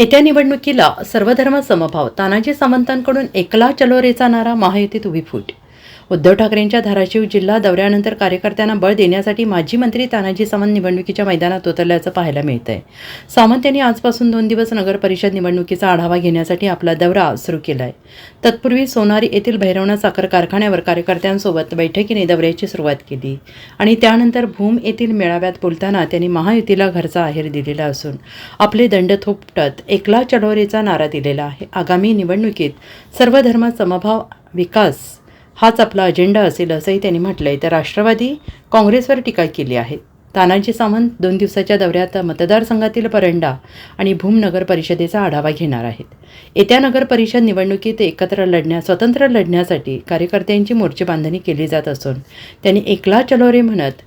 येत्या निवडणुकीला सर्वधर्म समभाव तानाजी सावंतांकडून एकला चलोरेचा नारा महायुतीत उभी फूट उद्धव ठाकरेंच्या धाराशिव जिल्हा दौऱ्यानंतर कार्यकर्त्यांना बळ देण्यासाठी माजी मंत्री तानाजी सावंत निवडणुकीच्या मैदानात उतरल्याचं पाहायला मिळतंय. सावंत यांनी आजपासून दोन दिवस नगर परिषद निवडणुकीचा आढावा घेण्यासाठी आपला दौरा सुरू केला आहे तत्पूर्वी सोनारी येथील भैरवना साखर कारखान्यावर कार्यकर्त्यांसोबत बैठकीने दौऱ्याची सुरुवात केली आणि त्यानंतर भूम येथील मेळाव्यात बोलताना त्यांनी महायुतीला घरचा आहेर दिलेला असून आपले दंड थोपटत एकला चढोरेचा नारा दिलेला आहे. आगामी निवडणुकीत सर्व धर्म समभाव विकास हाच आपला अजेंडा असेल असंही त्यांनी म्हटलंय. तर राष्ट्रवादी काँग्रेसवर टीका केली आहे. तानाजी सावंत दोन दिवसाच्या दौऱ्यात मतदारसंघातील परंडा आणि भूम नगर परिषदेचा आढावा घेणार आहेत. येत्या नगर परिषद निवडणुकीत एकत्र लढण्या स्वतंत्र लढण्यासाठी कार्यकर्त्यांची मोर्चेबांधणी केली जात असून त्यांनी एकला चलोरे म्हणत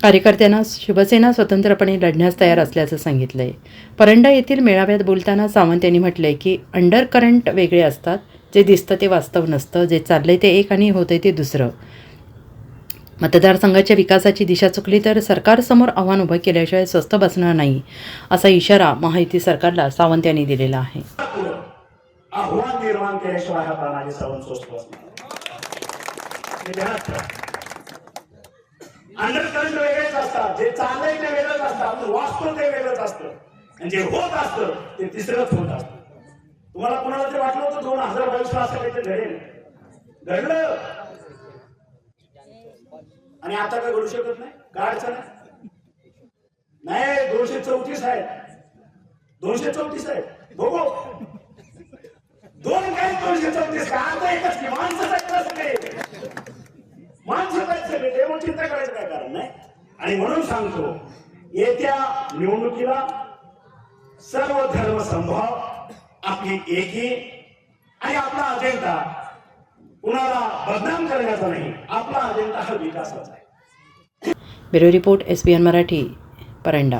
कार्यकर्त्यांना शिवसेना स्वतंत्रपणे लढण्यास तयार असल्याचं सांगितलं आहे परंडा येथील मेळाव्यात बोलताना सावंत यांनी आहे की अंडर करंट वेगळे असतात जे दिसतं ते वास्तव नसतं जे चाललंय ते एक आणि होतंय ते दुसरं. मतदारसंघाच्या विकासाची दिशा चुकली तर सरकारसमोर आव्हान उभं केल्याशिवाय स्वस्त बसणार नाही असा इशारा महायुती सरकारला सावंत यांनी दिलेला आहे. आव्हान निर्माण केल्याशिवाय हा प्रणाली सावंत स्वस्त बसणार अंडरकरंट वेगळेच असतात जे चाललंय ते वेगळंच असतं आपण वाचतो ते वेगळंच असतं. आणि जे होत असतं ते तिसरंच होत असतं. तुम्हाला कुणाला तरी वाटलं होतं दोन हजार बावीस ला असं काहीतरी घडेल? घडलं. आणि आता काय घडू शकत नाही? काय नाही दोनशे चौतीस आहे. दोनशे चौतीस आहे. बघू. दोन काही दोनशे चौतीस का? आता एकच की माणसं सगळे? माणसं आहेत सगळे. ते म्हणून चिंता करायचं काय कारण नाही? आणि म्हणून सांगतो येत्या निवडणुकीला सर्व धर्म संभाव आपली एकी आणि आपला अजेंडा कुणाला बदनाम करण्याचा नाही आपला अजेंडा हा विकासाचा आहे. Bureau report S B N Marathi Paranda.